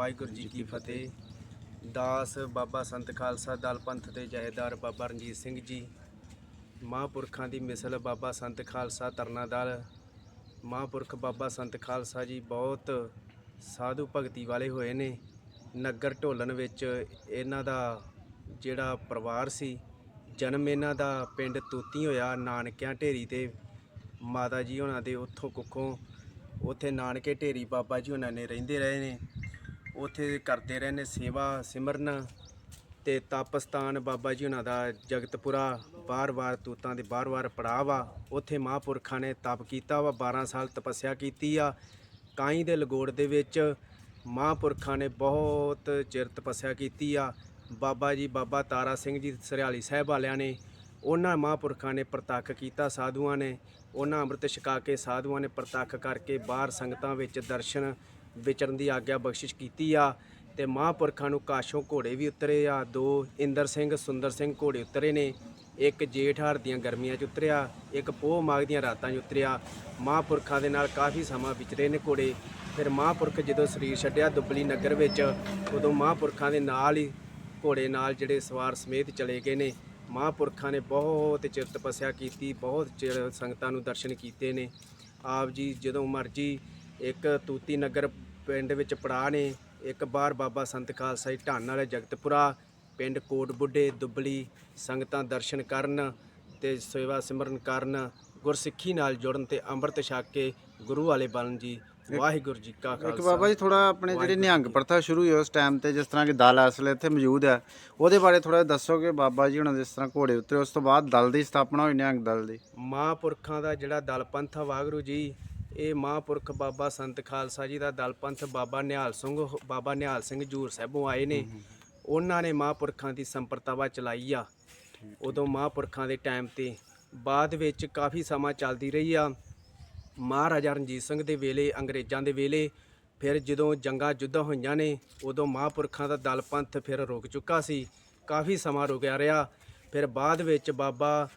ਵਾਹਿਗੁਰੂ ਜੀ ਕੀ ਫਤਿਹ। ਦਾਸ ਬਾਬਾ ਸੰਤ ਖਾਲਸਾ ਦਲ ਪੰਥ ਦੇ ਜਹੇਦਾਰ ਬਾਬਾ ਰਣਜੀਤ ਸਿੰਘ ਜੀ, ਮਹਾਂਪੁਰਖਾਂ ਦੀ ਮਿਸਲ ਬਾਬਾ ਸੰਤ ਖਾਲਸਾ ਤਰਨਾ ਦਲ, ਮਹਾਂਪੁਰਖ ਬਾਬਾ ਸੰਤ ਖਾਲਸਾ ਜੀ ਬਹੁਤ ਸਾਧੂ ਭਗਤੀ ਵਾਲੇ ਹੋਏ ਨੇ। ਨਗਰ ਢੋਲਣ ਵਿੱਚ ਇਹਨਾਂ ਦਾ ਜਿਹੜਾ ਪਰਿਵਾਰ ਸੀ, ਜਨਮ ਇਹਨਾਂ ਦਾ ਪਿੰਡ ਤੋਤੀ ਹੋਇਆ ਨਾਨਕਿਆਂ ਢੇਰੀ ਤੇ। ਮਾਤਾ ਜੀ ਉਹਨਾਂ ਦੇ ਉੱਥੋਂ ਕੁੱਖੋਂ ਉੱਥੇ ਨਾਨਕੇ ਢੇਰੀ ਬਾਬਾ ਜੀ ਉਹਨਾਂ ਨੇ ਰਹਿੰਦੇ ਰਹੇ ਨੇ। ਉੱਥੇ ਕਰਦੇ ਰਹੇ ਨੇ ਸੇਵਾ ਸਿਮਰਨ ਤੇ ਤਪਸਤਾਨ ਬਾਬਾ ਜੀ ਉਹਨਾਂ ਦਾ ਜਗਤਪੁਰਾ ਬਾਰ-ਬਾਰ ਤੂਤਾਂ ਦੇ ਬਾਰ-ਬਾਰ ਪੜਾਅ ਵਾ। ਉੱਥੇ ਮਹਾਂਪੁਰਖਾਂ ਨੇ ਤਪ ਕੀਤਾ ਵਾ 12 ਸਾਲ ਤਪੱਸਿਆ ਕੀਤੀ ਆ। ਕਾਈ ਦੇ ਲਗੋੜ ਦੇ ਵਿੱਚ ਮਹਾਂਪੁਰਖਾਂ ਨੇ ਬਹੁਤ ਚਿਰ ਤਪੱਸਿਆ ਕੀਤੀ ਆ। ਬਾਬਾ ਜੀ, ਬਾਬਾ ਤਾਰਾ ਸਿੰਘ ਜੀ, ਸਰਿਆਲੀ ਸਾਹਿਬ ਵਾਲਿਆਂ ਨੇ ਉਹਨਾਂ ਮਹਾਂਪੁਰਖਾਂ ਨੇ ਪ੍ਰਤੱਖ ਕੀਤਾ, ਸਾਧੂਆਂ ਨੇ। ਉਹਨਾਂ ਅੰਮ੍ਰਿਤ ਛਕਾ ਕੇ ਸਾਧੂਆਂ ਨੇ ਪ੍ਰਤੱਖ ਕਰਕੇ ਬਾਹਰ ਸੰਗਤਾਂ ਵਿੱਚ ਦਰਸ਼ਨ ਵਿਚਰਨ ਦੀ ਆਗਿਆ ਬਖਸ਼ਿਸ਼ ਕੀਤੀ ਆ ਤੇ ਮਹਾਂਪੁਰਖਾਂ ਨੂੰ ਕਾਸ਼ੋਂ ਘੋੜੇ ਵੀ ਉਤਰੇ ਆ, ਦੋ ਇੰਦਰ ਸਿੰਘ, ਸੁੰਦਰ ਸਿੰਘ ਘੋੜੇ ਉਤਰੇ ਨੇ, ਇੱਕ ਜੇਠ ਹਾਰ ਦੀਆਂ ਗਰਮੀਆਂ 'ਚ ਉਤਰਿਆ, ਇੱਕ ਪੋਹ ਮਾਘ ਦੀਆਂ ਰਾਤਾਂ 'ਚ ਉਤਰਿਆ। ਮਹਾਂਪੁਰਖਾਂ ਦੇ ਨਾਲ ਕਾਫੀ ਸਮਾਂ ਵਿਚਰੇ ਨੇ ਘੋੜੇ। ਫਿਰ ਮਹਾਂਪੁਰਖ ਜਦੋਂ ਸਰੀਰ ਛੱਡਿਆ ਦੁੱਬਲੀ ਨਗਰ ਵਿੱਚ, ਉਦੋਂ ਮਹਾਂਪੁਰਖਾਂ ਦੇ ਨਾਲ ਹੀ ਘੋੜੇ ਨਾਲ ਜਿਹੜੇ ਸਵਾਰ ਸਮੇਤ ਚਲੇ ਗਏ ਨੇ। ਮਹਾਂਪੁਰਖਾਂ ਨੇ ਬਹੁਤ ਚਿਰ ਤਪੱਸਿਆ ਕੀਤੀ, ਬਹੁਤ ਚਿਰ ਸੰਗਤਾਂ ਨੂੰ ਦਰਸ਼ਨ ਕੀਤੇ ਨੇ। ਆਪ ਜੀ ਜਦੋਂ ਮਰਜ਼ੀ ਇੱਕ ਤੂਤੀ ਨਗਰ ਪਿੰਡ ਵਿੱਚ ਪੜਾ ਨੇ ਇੱਕ ਬਾਰ ਬਾਬਾ ਸੰਤ ਖਾਲਸਾ ਜੀ ਢਾਨ ਵਾਲੇ ਜਗਤਪੁਰਾ ਪਿੰਡ ਕੋਟ ਬੁੱਢੇ ਦੁੱਬਲੀ ਸੰਗਤਾਂ ਦਰਸ਼ਨ ਕਰਨ ਤੇ ਸੇਵਾ ਸਿਮਰਨ ਕਰਨ ਗੁਰਸਿੱਖੀ ਨਾਲ ਜੁੜਨ ਤੇ ਅੰਮ੍ਰਿਤ ਛਕ ਕੇ ਗੁਰੂ ਵਾਲੇ ਬਣਨ ਜੀ। ਵਾਹਿਗੁਰੂ ਜੀ ਕਾ ਇੱਕ ਖਾਲਸਾ। ਬਾਬਾ ਜੀ ਥੋੜਾ ਆਪਣੇ ਜਿਹੜੀ ਨਿਹੰਗ ਪ੍ਰਥਾ ਸ਼ੁਰੂ ਹੋਈ ਉਸ ਟਾਈਮ ਤੇ ਜਿਸ ਤਰ੍ਹਾਂ ਕਿ ਦਲ ਅਸਲ ਇੱਥੇ ਮੌਜੂਦ ਹੈ ਉਹਦੇ ਬਾਰੇ ਥੋੜਾ ਦੱਸੋ ਕਿ ਬਾਬਾ ਜੀ ਹੁਣਾਂ ਜਿਸ ਤਰ੍ਹਾਂ ਘੋੜੇ ਉਤਰੇ ਉਸ ਤੋਂ ਬਾਅਦ ਦਲ ਦੀ ਸਥਾਪਨਾ ਹੋਈ ਨਿਹੰਗ ਦਲ ਦੀ। ਮਹਾਂਪੁਰਖਾਂ ਦਾ ਜਿਹੜਾ ਦਲ ਪੰਥ ਆ ਵਾਹਿਗੁਰੂ ਜੀ ਇਹ ਮਹਾਂਪੁਰਖ ਬਾਬਾ ਸੰਤ ਖਾਲਸਾ ਜੀ ਦਾ ਦਲ ਪੰਥ ਬਾਬਾ ਨਿਹਾਲ ਸਿੰਘ ਬਾਬਾ ਨਿਹਾਲ ਸਿੰਘ ਜੂਰ ਸਾਹਿਬੋਂ ਆਏ ਨੇ। ਉਹਨਾਂ ਨੇ ਮਹਾਂਪੁਰਖਾਂ ਦੀ ਸੰਪਰਤਾਵਾ ਚਲਾਈ ਆ। ਉਦੋਂ ਮਹਾਂਪੁਰਖਾਂ ਦੇ ਟਾਈਮ ਤੇ ਬਾਅਦ ਵਿੱਚ ਕਾਫੀ ਸਮਾਂ ਚੱਲਦੀ ਰਹੀ ਆ। ਮਹਾਰਾਜਾ ਰਣਜੀਤ ਸਿੰਘ ਦੇ ਵੇਲੇ ਅੰਗਰੇਜ਼ਾਂ ਦੇ ਵੇਲੇ ਫਿਰ ਜਦੋਂ ਜੰਗਾਂ ਜੁੱਧਾਂ ਹੋਈਆਂ ਨੇ ਉਦੋਂ ਮਹਾਂਪੁਰਖਾਂ ਦਾ ਦਲ ਪੰਥ ਫਿਰ ਰੁਕ ਚੁੱਕਾ ਸੀ। ਕਾਫੀ ਸਮਾਂ ਰੁਕਿਆ ਰਿਹਾ। ਫਿਰ ਬਾਅਦ ਵਿੱਚ ਬਾਬਾ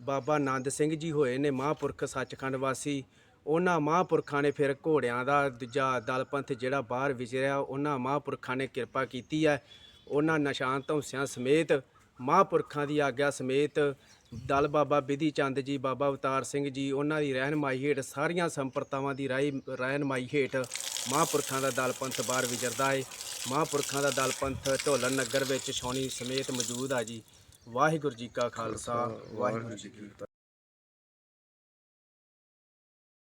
ਬਾਬਾ ਆਨੰਦ ਸਿੰਘ ਜੀ ਹੋਏ ਨੇ ਮਹਾਂਪੁਰਖ ਸੱਚਖੰਡ ਵਾਸੀ। ਉਹਨਾਂ ਮਹਾਂਪੁਰਖਾਂ ਨੇ ਫਿਰ ਘੋੜਿਆਂ ਦਾ ਦੂਜਾ ਦਲ ਪੰਥ ਜਿਹੜਾ ਬਾਹਰ ਵਿਚਰਿਆ, ਉਹਨਾਂ ਮਹਾਂਪੁਰਖਾਂ ਨੇ ਕਿਰਪਾ ਕੀਤੀ ਹੈ। ਉਹਨਾਂ ਨਿਸ਼ਾਨ ਧੌਂਸਿਆਂ ਸਮੇਤ, ਮਹਾਂਪੁਰਖਾਂ ਦੀ ਆਗਿਆ ਸਮੇਤ ਦਲ ਬਾਬਾ ਬਿਧੀ ਚੰਦ ਜੀ, ਬਾਬਾ ਅਵਤਾਰ ਸਿੰਘ ਜੀ, ਉਹਨਾਂ ਦੀ ਰਹਿਨਮਾਈ ਹੇਠ ਸਾਰੀਆਂ ਸੰਪਰਤਾਵਾਂ ਦੀ ਰਾਈ, ਰਹਿਨਮਾਈ ਹੇਠ ਮਹਾਂਪੁਰਖਾਂ ਦਾ ਦਲ ਪੰਥ ਬਾਹਰ ਵਿਚਰਦਾ ਏ। ਮਹਾਂਪੁਰਖਾਂ ਦਾ ਦਲ ਪੰਥ ਢੋਲਨ ਨਗਰ ਵਿੱਚ ਛਾਉਣੀ ਸਮੇਤ ਮੌਜੂਦ ਆ ਜੀ। ਵਾਹਿਗੁਰੂ ਜੀ ਕਾ ਖਾਲਸਾ, ਵਾਹਿਗੁਰੂ ਜੀ ਕੀ